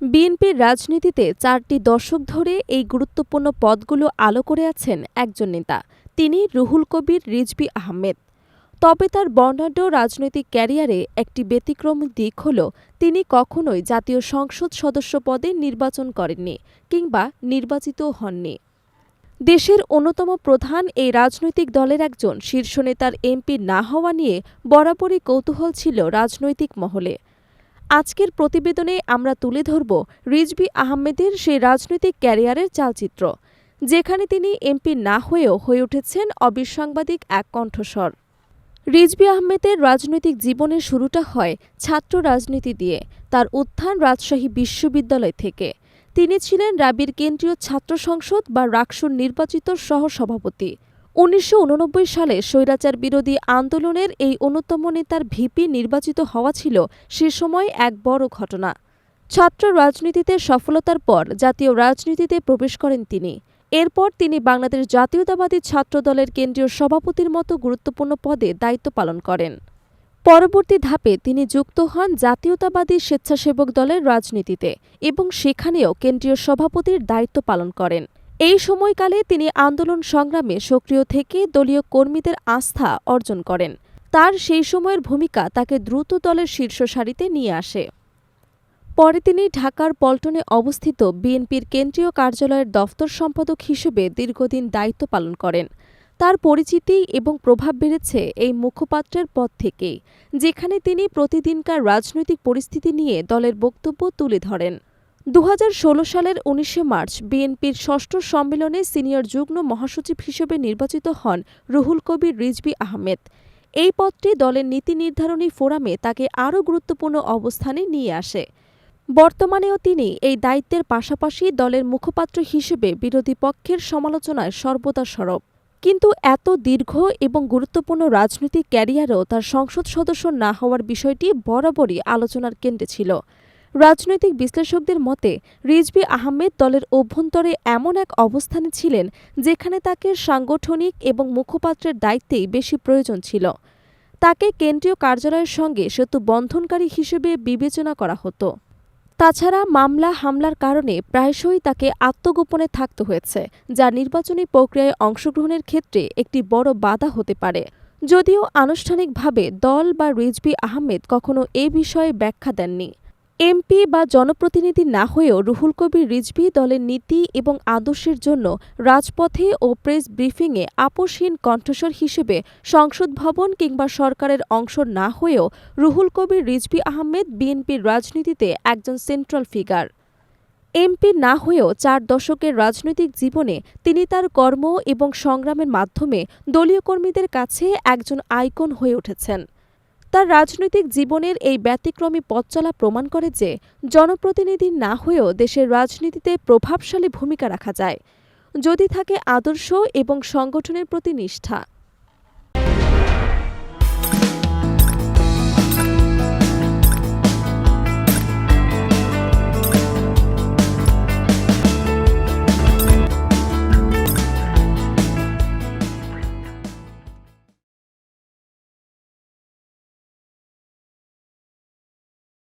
বিএনপির রাজনীতিতে চারটি দশক ধরে এই গুরুত্বপূর্ণ পদগুলো আলো করে আছেন একজন নেতা, তিনি রুহুল কবির রিজভী আহমেদ। তবে তার বর্ণাঢ্য রাজনৈতিক ক্যারিয়ারে একটি ব্যতিক্রম দিক হল, তিনি কখনোই জাতীয় সংসদ সদস্য পদে নির্বাচন করেননি কিংবা নির্বাচিত হননি। দেশের অন্যতম প্রধান এই রাজনৈতিক দলের একজন শীর্ষ নেতার এমপি না হওয়া নিয়ে বরাবরই কৌতূহল ছিল রাজনৈতিক মহলে। আজকের প্রতিবেদনে আমরা তুলে ধরব রিজভী আহমেদের সেই রাজনৈতিক ক্যারিয়ারের চালচিত্র, যেখানে তিনি এমপি না হয়েও হয়ে উঠেছেন অবিসাংবাদিক এক কণ্ঠস্বর। রিজভী আহমেদের রাজনৈতিক জীবনের শুরুটা হয় ছাত্র রাজনীতি দিয়ে, তার উত্থান রাজশাহী বিশ্ববিদ্যালয় থেকে। তিনি ছিলেন রাবির কেন্দ্রীয় ছাত্র সংসদ বা রাকসুর নির্বাচিত সহসভাপতি। উনিশশো উননব্বই সালে স্বৈরাচার বিরোধী আন্দোলনের এই অন্যতম নেতার ভিপি নির্বাচিত হওয়া ছিল সে সময় এক বড় ঘটনা। ছাত্র রাজনীতিতে সফলতার পর জাতীয় রাজনীতিতে প্রবেশ করেন তিনি। এরপর তিনি বাংলাদেশ জাতীয়তাবাদী ছাত্র দলের কেন্দ্রীয় সভাপতির মতো গুরুত্বপূর্ণ পদে দায়িত্ব পালন করেন। পরবর্তী ধাপে তিনি যুক্ত হন জাতীয়তাবাদী স্বেচ্ছাসেবক দলের রাজনীতিতে এবং সেখানেও কেন্দ্রীয় সভাপতির দায়িত্ব পালন করেন। এই সময়কালে তিনি আন্দোলন সংগ্রামে সক্রিয় থেকে দলীয় কর্মীদের আস্থা অর্জন করেন। তার সেই সময়ের ভূমিকা তাকে দ্রুত দলের শীর্ষ সারিতে নিয়ে আসে। পরে তিনি ঢাকার পল্টনে অবস্থিত বিএনপির কেন্দ্রীয় কার্যালয়ের দফতর সম্পাদক হিসেবে দীর্ঘদিন দায়িত্ব পালন করেন। তার পরিচিতি এবং প্রভাব বেড়েছে এই মুখপাত্রের পদ থেকেই, যেখানে তিনি প্রতিদিনকার রাজনৈতিক পরিস্থিতি নিয়ে দলের বক্তব্য তুলে ধরেন। দু হাজার ষোলো সালের উনিশে মার্চ বিএনপির ষষ্ঠ সম্মেলনে সিনিয়র যুগ্ম মহাসচিব হিসেবে নির্বাচিত হন রুহুল কবির রিজভী আহমেদ। এই পদটি দলের নীতি নির্ধারণী ফোরামে তাকে আরও গুরুত্বপূর্ণ অবস্থানে নিয়ে আসে। বর্তমানেও তিনি এই দায়িত্বের পাশাপাশি দলের মুখপাত্র হিসেবে বিরোধী পক্ষের সমালোচনায় সর্বদা সরব। কিন্তু এত দীর্ঘ এবং গুরুত্বপূর্ণ রাজনৈতিক ক্যারিয়ারেও তার সংসদ সদস্য না হওয়ার বিষয়টি বরাবরই আলোচনার কেন্দ্রে ছিল। রাজনৈতিক বিশ্লেষকদের মতে, রিজভী আহমেদ দলের অভ্যন্তরে এমন এক অবস্থানে ছিলেন যেখানে তাকে সাংগঠনিক এবং মুখপাত্রের দায়িত্বেই বেশি প্রয়োজন ছিল। তাকে কেন্দ্রীয় কার্যালয়ের সঙ্গে সেতু বন্ধনকারী হিসেবে বিবেচনা করা হতো। তাছাড়া মামলা হামলার কারণে প্রায়শই তাকে আত্মগোপনে থাকতে হয়েছে, যা নির্বাচনী প্রক্রিয়ায় অংশগ্রহণের ক্ষেত্রে একটি বড় বাধা হতে পারে। যদিও আনুষ্ঠানিকভাবে দল বা রিজভী আহমেদ কখনো এ বিষয়ে ব্যাখ্যা দেননি। এমপি বা জনপ্রতিনিধি না হয়েও রুহুল কবির রিজভী দলের নীতি এবং আদর্শের জন্য রাজপথে ও প্রেস ব্রিফিংয়ে আপোষহীন কণ্ঠস্বর হিসেবে সংসদ ভবন কিংবা সরকারের অংশ না হয়েও রুহুল কবির রিজভী আহমেদ বিএনপির রাজনীতিতে একজন সেন্ট্রাল ফিগার এমপি না হয়েও চার দশকের রাজনৈতিক জীবনে তিনি তার কর্ম এবং সংগ্রামের মাধ্যমে দলীয় কর্মীদের কাছে একজন আইকন হয়ে উঠেছেন। তার রাজনৈতিক জীবনের এই ব্যতিক্রমী পথচলা প্রমাণ করে যে জনপ্রতিনিধি না হয়েও দেশের রাজনীতিতে প্রভাবশালী ভূমিকা রাখা যায়। যদি থাকে আদর্শ এবং সংগঠনের প্রতি নিষ্ঠা।